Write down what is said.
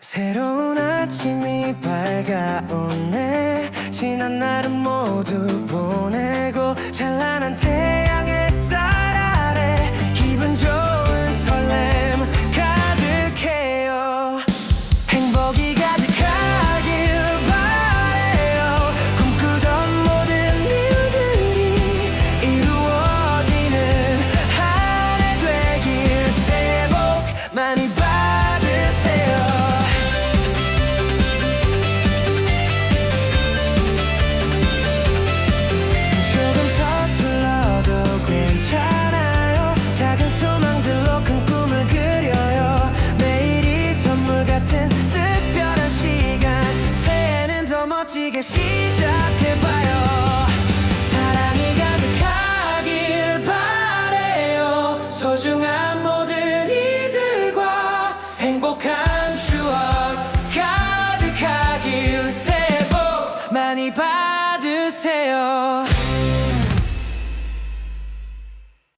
새로운 아침이 밝아오네. 지난 날은 모두 보내 멋지게 시작해봐요. 사랑이 가득하길 바래요. 소중한 모든 이들과 행복한 추억 가득하길 새해 복 많이 받으세요